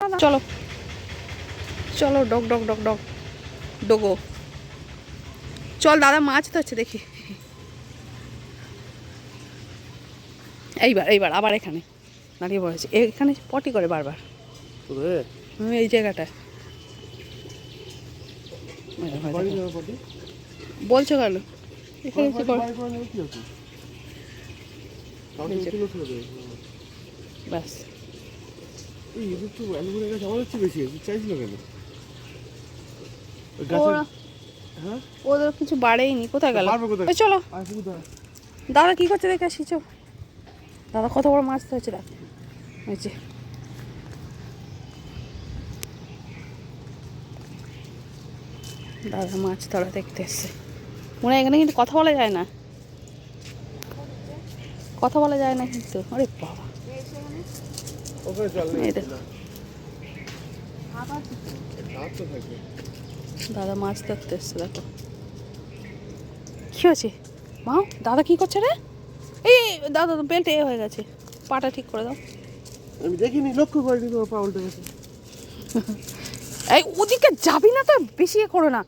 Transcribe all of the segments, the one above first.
চলো চলো dog dog dog dog ডোগো চল দাদা মাছ ধরছে দেখি এইবার এইবার আবার এখানে দাঁড়িয়ে পড়েছে এখানে পটি করে বারবার এই জায়গাটায় বলছো কেন এখানে ব্যাস এই এদের তো অ্যালুমিনিয়াম গাছ আমাদের চেয়ে বেশি আছে চাইছিল কেন? গাছের হ্যাঁ? ওদের কিছু বাড়েইনি কোথায় গেল? এই চলো। দাদা কি করছে দেখে আসি চো দাদা কত বড় মাছ ধরেছে দেখ। ওই যে। দাদা মাছ ধরা দেখতে এসছে। মনে এখানে কিন্তু কথা বলা যায় না। কথা বলা যায় না কিন্তু। আরে বাবা ওখানে জল নেই এই দেখো। রাত তো থাকবে দাদা মাছ ধরতে এসছে দেখো। কি হয়েছে? মা দাদা কি করছে রে? এই দাদা তো বেল্ট এ হয়ে গেছে। পাটা ঠিক করে দাও। আমি দেখিনি লক্ষ্য করিনি তোমার পা উল্টে গেছে। এই ওদিকে যাবি না তো বেশি এ করো না।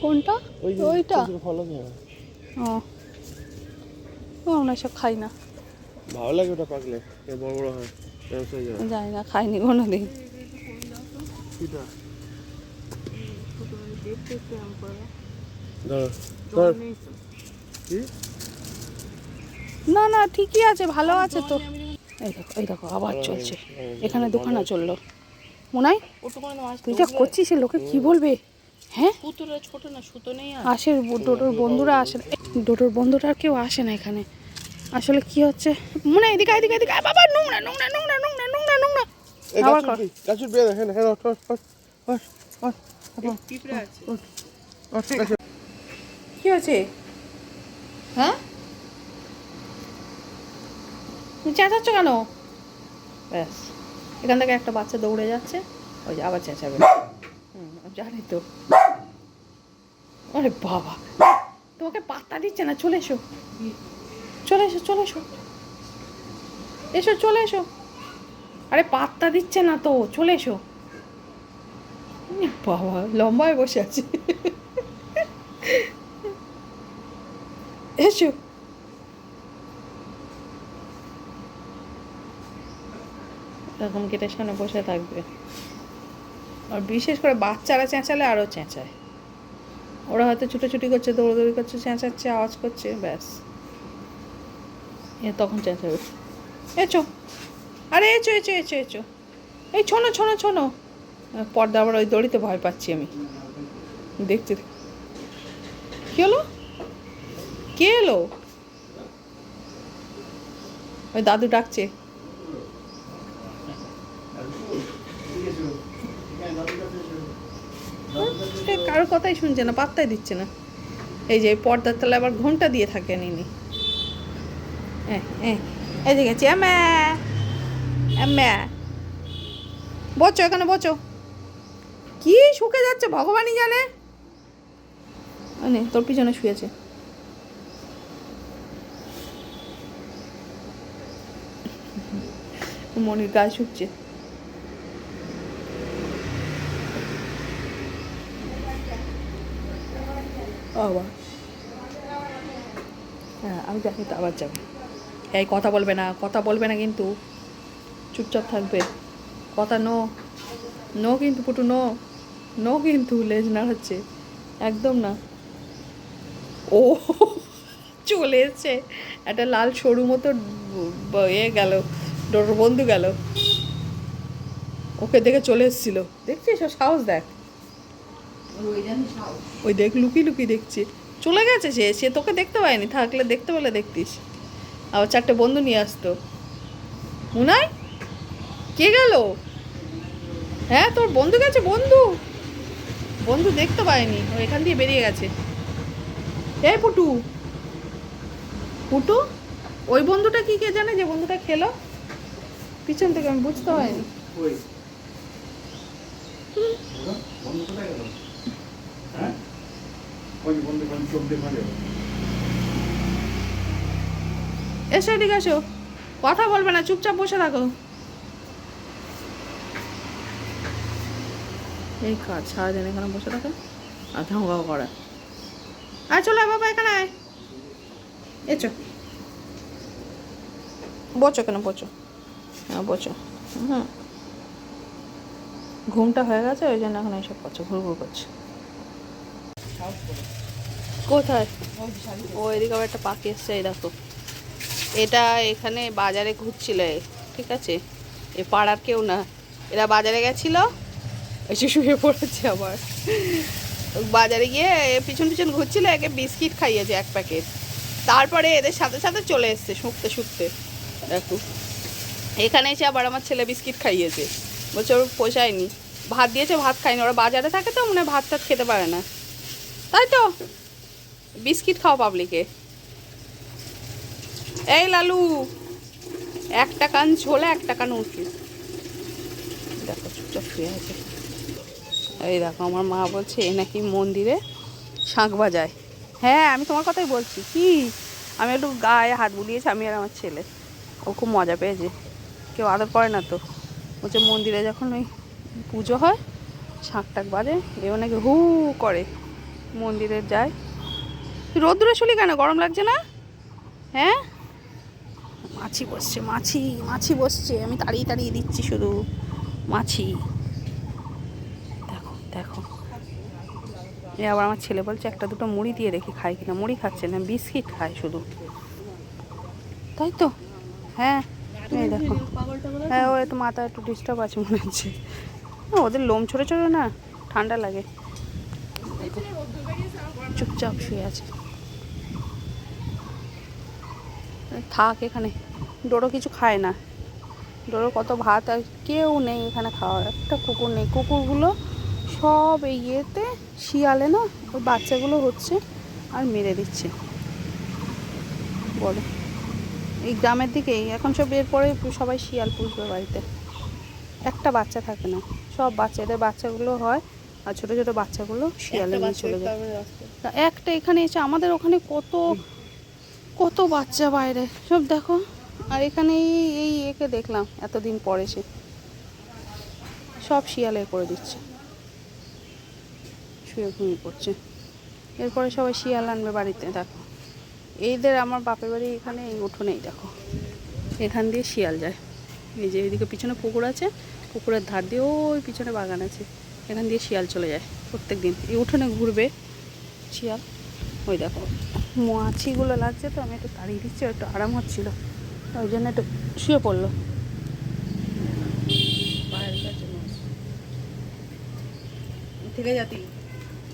কোনটা? ওইটা। ও। ও, আমরা সব খাই না। ভালো লাগে ওটা পাকলে বড় বড় হয় হয়ে জানি না খাইনি কোনো দিন না না ঠিকই আছে ভালো আছে তো। এই দেখো এই দেখো আবার চলছে। এখানে দোকানে চলল। মোনাই তুই যা করছিস লোকে কি বলবে? হ্যাঁ? পুতুরা ছোট না সুতো নেই আসে ডোটোর বন্ধুরা আসে ডোটোর বন্ধুরা আর কেউ আসে না এখানে। আসলে কি হচ্ছে? মনে এদিকে এদিকে এদিকে বাবা নোংরা নোংরা নোংরা নোংরা নোংরা নোংরা। আবার কর। দেখেন হ্যাঁ ওঠ কি হয়েছে? হ্যাঁ? চেঁচাচ্ছ কেন? ব্যাস। এখান থেকে একটা বাচ্চা দৌড়ে যাচ্ছে। ওই যে আবার চেঁচাবে। জানি তো। আরে বাবা, তোমাকে পাত্তা দিচ্ছে না, চলে এসো। চলে এসো চলে এসো। এসো, চলে এসো। আরে পাত্তা দিচ্ছে না তো, চলে এসো। বাবা, লম্বায় বসে আছি। এসো। এরকম গেটের সামনে বসে থাকবে। আর বিশেষ করে বাচ্চারা চেঁচালে আরও চেঁচায়। ওরা হয়তো ছুটোছুটি করছে, দৌড়দৌড়ি করছে, চেঁচাচ্ছে, আওয়াজ করছে, ব্যাস। এ তখন চেঁচাবে এচো আরে এচো এচো এচো এচো এই ছোনো ছোনো ছোনো। পর্দা আবার ওই দড়িতে ভয় পাচ্ছি আমি। দেখছি কি হলো? কে এলো? ওই দাদু ডাকছে। কারোর কথাই শুনছে না পাত্তাই দিচ্ছে না। এই যে পর্দার তলায় আবার ঘণ্টা দিয়ে থাকে নিনি। এই যে গেছি বচো এখানে বচো কি শুকে যাচ্ছে ভগবানই জানে। আ, নে তোর পিছনে শুয়েছে মনির গায়ে শুকছে। হ্যাঁ আমি জানি তো আবার যাবে। এই কথা বলবে না, কথা বলবে না কিন্তু। চুপচাপ থাকবে। কথা নো নো কিন্তু পুটু, নো নো কিন্তু লেজ নাড়াচ্ছে। একদম না। ও, চলে এসছে। একটা লাল সরু মতো এ গেল, ডোর বন্ধু গেল। ওকে দেখে চলে এসেছিল। দেখছিস? সাহস দেখ। ওই দেখ লুকি লুকি দেখছি। চলে গেছে সে সে তোকে দেখতে পায়নি। থাকলে দেখতে পেলে দেখতিস। আবার চারটে বন্ধু নিয়ে আসতো। মুনাই, কে গেল? হ্যাঁ তোর বন্ধু গেছে, বন্ধু। বন্ধু দেখতে পায়নি, ও এখান দিয়ে বেরিয়ে গেছে। এ পুটু। পুটু, ওই বন্ধুটা কি কে জানে যে বন্ধুটা খেলো? পিছন থেকে আমি বুঝতে পারিনি। এসো এদিকে আসো কথা বলবে না, চুপচাপ বসে থাকো। এই কাজ সারাদিন এখানে বসে থাকে আর ধাঙ্গাও করে। আয়, চলে বাবা এখানে আয়। এচো বচো কেন বচো হ্যাঁ বচো হুম। ঘুমটা হয়ে গেছে, ওই জন্য এখন এইসব করছে ঘুর ঘুর করছে। কোথায়? ও, এদিকে আবার একটা পাখি এসছে, এই এটা এখানে বাজারে ঘুরছিল, ঠিক আছে? এ পাড়ার কেউ না। এরা বাজারে গেছিল, এসে শুয়ে পড়েছে আবার। বাজারে গিয়ে পিছন পিছন ঘুরছিল, একে বিস্কিট খাইয়েছে এক প্যাকেট। তারপরে এদের সাথে সাথে চলে এসছে শুকতে শুকতে, দেখো। এখানে এসে আবার আমার ছেলে বিস্কিট খাইয়েছে। বলছে, ওর পোষায়নি। ভাত দিয়েছে, ভাত খায়নি ওরা বাজারে থাকে তো, মনে ভাত টাত খেতে পারে না। তাই তো? বিস্কিট খাও পাবলিকে। এই লালু, একটা কান ঝোলে, একটা কান উঁচু। দেখো, চুপচাপ শুয়ে আছে। এই দেখো, আমার মা বলছে, এ নাকি মন্দিরে শাঁখ বাজায়। হ্যাঁ আমি তোমার কথাই বলছি। কি? আমি একটু গায়ে হাত বুলিয়েছি, আমি আর আমার ছেলে। ও খুব মজা পেয়েছে। কেউ আদর করে না তো। বলছে, মন্দিরে যখন ওই পুজো হয় শাঁখ টাক বাজে, এও নাকি হু করে। মন্দিরে যায়। রোদ্দুরে শুলি কেন? গরম লাগছে না? হ্যাঁ? মাছি বসছে, মাছি মাছি বসছে। আমি তাড়িয়ে তাড়িয়ে দিচ্ছি শুধু। মাছি। দেখো দেখো। এ আবার আমার ছেলে বলছে, একটা দুটো মুড়ি দিয়ে রেখে খায় কিনা। মুড়ি খাচ্ছে না, বিস্কিট খায় শুধু। তাই তো? হ্যাঁ এই দেখো। হ্যাঁ ও একটু মাথা একটু ডিস্টার্ব আছে মনে হচ্ছে। ওদের লোম ছোটো ছোটো না, ঠান্ডা লাগে। চুপচাপ শুয়ে আছে। থাক এখানে। ডোরো কিছু খায় না। ডোরো কত ভাত আর কেউ নেই এখানে খাওয়ার। একটা কুকুর নেই। কুকুরগুলো সব এই ইয়েতে শিয়ালে না? ওই বাচ্চাগুলো হচ্ছে আর মেরে দিচ্ছে। বলো। এই গ্রামের দিকেই। এখন সব এর পরে সবাই শিয়াল পুষবে বাড়িতে। একটা বাচ্চা থাকে না। সব বাচ্চা এদের বাচ্চাগুলো হয় আর ছোট ছোট বাচ্চাগুলো শিয়ালে নিয়ে চলে যায়। একটা এখানে এসে আমাদের ওখানে কত কত বাচ্চা বাইরে। সব দেখো। আর এখানে এই একে দেখলাম, এতদিন পরে সে। সব শিয়ালে করে দিচ্ছে। শুয়ে ঘুমিয়ে পড়ছে। এরপরে সবাই শিয়াল আনবে বাড়িতে, দেখো। এইদের আমার বাপের বাড়ি এখানে, এই উঠোনেই, দেখো। এখান দিয়ে শিয়াল যায়। এই যে এইদিকে পিছনে পুকুর আছে, পুকুরের ধার দিয়ে ওই পিছনে বাগান আছে। এখান দিয়ে শিয়াল চলে যায় প্রত্যেক দিন এই উঠোনে ঘুরবে শিয়াল। ওই দেখো। মাছিগুলো লাগছে তো আমি একটু তাড়িয়ে দিচ্ছি একটু আরাম হচ্ছিল। ওই জন্য একটু শুয়ে পড়ল। থেকে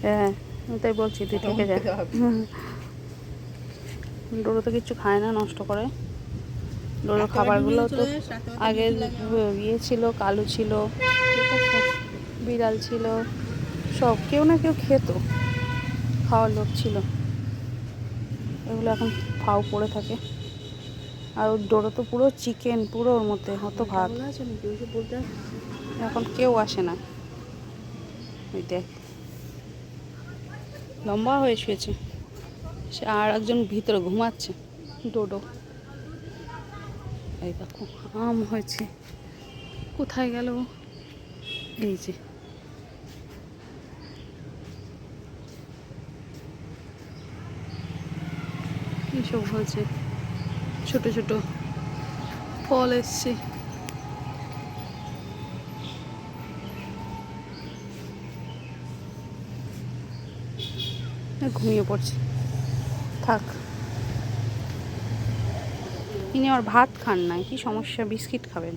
হ্যাঁ আমি তাই বলছি তুই থেকে যা। ডোরো তো কিচ্ছু খায় না নষ্ট করে। ডোরো খাবারগুলো তো আগে ইয়ে ছিল কালু ছিল বিড়াল ছিল সব কেউ না কেউ খেত। খাওয়ার লোক ছিল। এগুলো এখন ফাও পড়ে থাকে। আর ওর ডোরো তো পুরো চিকেন পুরো ওর মধ্যে অত ভাত। এখন কেউ আসে না। ওই দেখ। লম্বা হয়ে শুয়েছে। সে আর একজন ভিতরে ঘুমাচ্ছে। ডোডো। এই দেখো আম হয়েছে। কোথায় গেল? এই যে। এইসব হয়েছে ছোট ছোট ফল এসছে। ঘুমিয়ে পড়ছে। থাক। ইনি আর ভাত খান নাই, কি সমস্যা? বিস্কিট খাবেন।